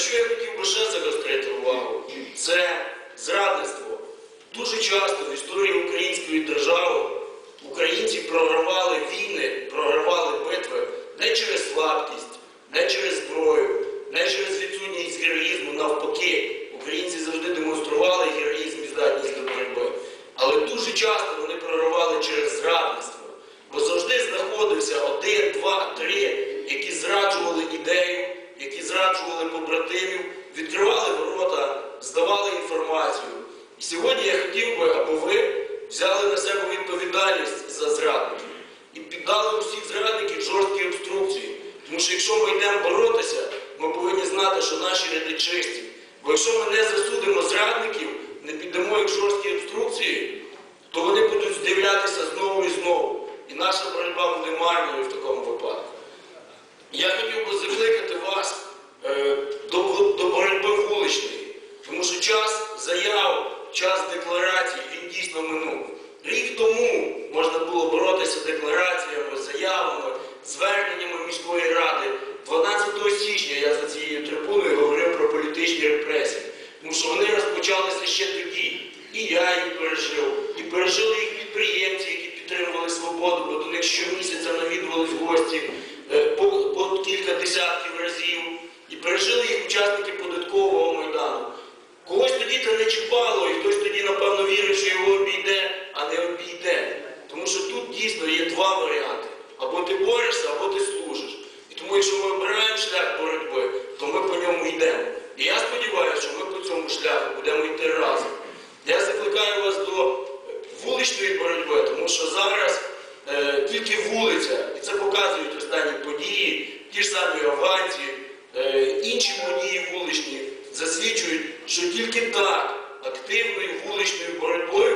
що я хотів би ще загострити увагу, це зрадництво. Дуже часто в історії української держави українці програвали війни, програвали битви не через слабкість, не через зброю, не через відсутність героїзму, навпаки. Українці завжди демонстрували героїзм і здатність до боротьби. Але дуже часто вони програвали через зрадництво. Бо завжди знаходився один, два, три, зраджували побратимів, відкривали ворота, здавали інформацію. І сьогодні я хотів би, аби ви взяли на себе відповідальність за зрадників і піддали усіх зрадників жорсткі обструкції. Тому що якщо ми йдемо боротися, ми повинні знати, що наші ряди чисті. Бо якщо ми не засудимо зрадників, не піддамо їх жорсткі обструкції, то вони будуть здивлятися знову і знову. І наша боротьба буде марною в такому випадку. Я хотів би закликати вас е, до, до боротьби вуличної, тому що час заяв, час декларацій він дійсно минув. Рік тому можна було боротися деклараціями, заявами, зверненнями міської ради. 12 січня я за цією трибуною говорив про політичні репресії, тому що вони розпочалися ще тоді. І я їх пережив, і пережили їх підприємці, які підтримували свободу, бо до них щомісяця навідувались гості е, по, по Когось не чіпало, і хтось тоді, напевно, вірив, що його обійде, а не обійде. Тому що тут дійсно є два варіанти. Або ти борешся, або ти служиш. І тому, якщо ми обираємо шлях боротьби, то ми по ньому йдемо. І я сподіваюся, що ми по цьому шляху будемо йти разом. Я закликаю вас до вуличної боротьби, тому що зараз е, тільки вулиця, і це показують останні події, ті ж самі афганці, е, інші події вуличні засвідчують, що тільки так активною вуличною боротьбою